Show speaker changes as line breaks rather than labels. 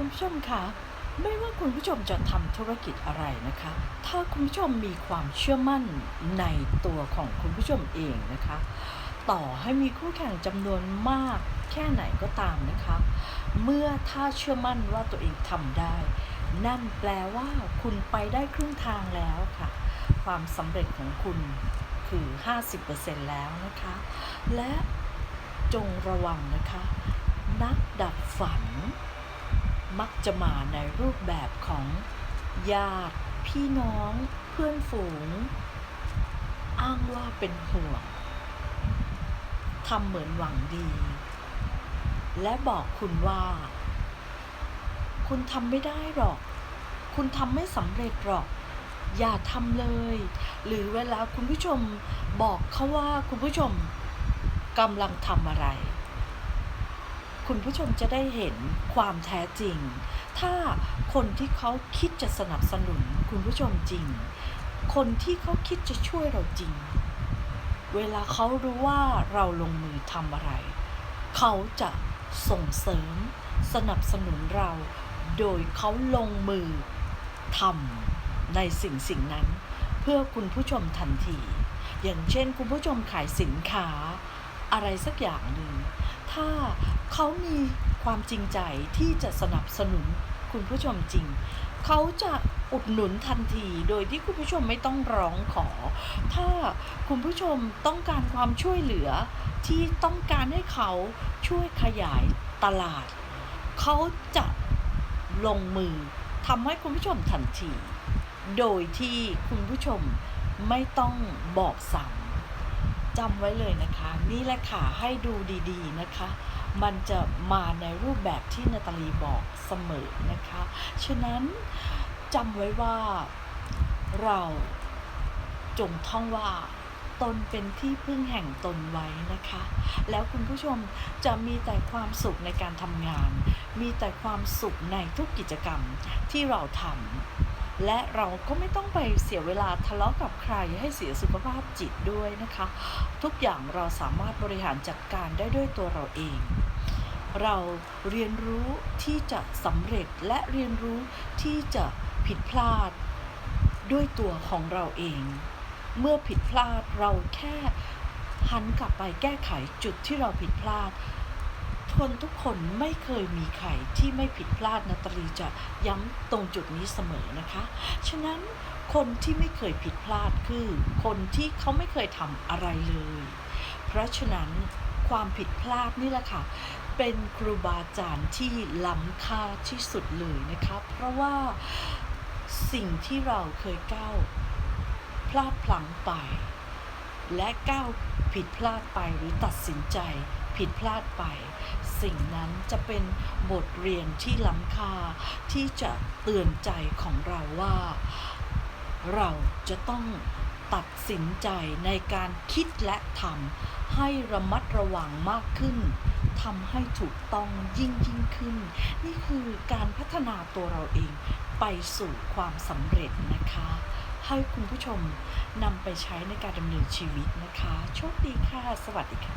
คุณผู้ชมคะไม่ว่าคุณผู้ชมจะทำธุรกิจอะไรนะคะ ถ้าคุณผู้ชมมีความเชื่อมั่นในตัวของคุณผู้ชมเองนะคะ ต่อให้มีคู่แข่งจำนวนมากแค่ไหนก็ตามนะคะ เมื่อถ้าเชื่อมั่นว่าตัวเองทำได้ นั่นแปลว่าคุณไปได้ครึ่งทางแล้วค่ะ ความสำเร็จของคุณคือ 50%แล้วนะคะ และจงระวังนะคะ นักดับฝัน มักจะมาในรูปแบบของญาติพี่น้อง เพื่อนฝูง อ้างว่าเป็นห่วงทำเหมือนหวังดี และบอกคุณว่า คุณทำไม่ได้หรอก คุณทำไม่สำเร็จหรอก อย่าทำเลย หรือเวลาคุณผู้ชมบอกเขาว่าคุณผู้ชมกำลังทำอะไร คุณผู้ชมจะได้เห็นความแท้จริง ถ้าคนที่เขาคิดจะสนับสนุนคุณผู้ชมจริง คนที่เขาคิดจะช่วยเราจริง เวลาเขารู้ว่าเราลงมือทำอะไร เขาจะส่งเสริม สนับสนุนเรา โดยเขาลงมือทำในสิ่งสิ่งนั้น เพื่อคุณผู้ชมทันที อย่างเช่นคุณผู้ชมขายสินค้า อะไรสักอย่างหนึ่ง ถ้าเขามีความจริงใจที่จะสนับสนุนคุณผู้ชมจริง เขาจะอุดหนุนทันทีโดยที่คุณผู้ชมไม่ต้องร้องขอ ถ้าคุณผู้ชมต้องการความช่วยเหลือที่ต้องการให้เขาช่วยขยายตลาด เขาจะลงมือทำให้คุณผู้ชมทันที โดยที่คุณผู้ชมไม่ต้องบอกสั่ง จำไว้เลยนะคะ นี่แหละค่ะให้ดูดีๆนะคะ มันจะมาในรูปแบบที่นาตาลีบอกเสมอนะคะ ฉะนั้นจำไว้ว่าเราจงท่องว่าตนเป็นที่พึ่งแห่งตนไว้นะคะ แล้วคุณผู้ชมจะมีแต่ความสุขในการทำงาน มีแต่ความสุขในทุกกิจกรรมที่เราทำ และเราก็ไม่ต้องไปเสียเวลาทะเลาะกับใครให้เสียสุขภาพจิตด้วยนะคะ ทุกอย่างเราสามารถบริหารจัดการได้ด้วยตัวเราเอง เราเรียนรู้ที่จะสำเร็จและเรียนรู้ที่จะผิดพลาดด้วยตัวของเราเอง เมื่อผิดพลาดเราแค่หันกลับไปแก้ไขจุดที่เราผิดพลาด คนทุกคนไม่เคยมีใครที่ไม่ผิดพลาดนาตาลีจะย้ำตรงจุดนี้เสมอนะคะ ฉะนั้นคนที่ไม่เคยผิดพลาดคือ คนที่เขาไม่เคยทำอะไรเลย เพราะฉะนั้นความผิดพลาดนี่แหละค่ะ เป็นครูบาอาจารย์ที่ล้ำค่าที่สุดเลยนะคะเพราะว่าสิ่งที่เราเคยก้าวพลาดพลั้งไป และก้าวผิดพลาดไปหรือตัดสินใจ ผิดพลาดไป สิ่งนั้นจะเป็นบทเรียนที่ล้ำค่าที่จะเตือนใจของเราว่า เราจะต้องตัดสินใจในการคิดและทำให้ระมัดระวังมากขึ้นทำให้ถูกต้องยิ่งยิ่งขึ้น นี่คือการพัฒนาตัวเราเองไปสู่ความสำเร็จนะคะ ให้คุณผู้ชมนำไปใช้ในการดำเนินชีวิตนะคะ โชคดีค่ะ สวัสดีค่ะ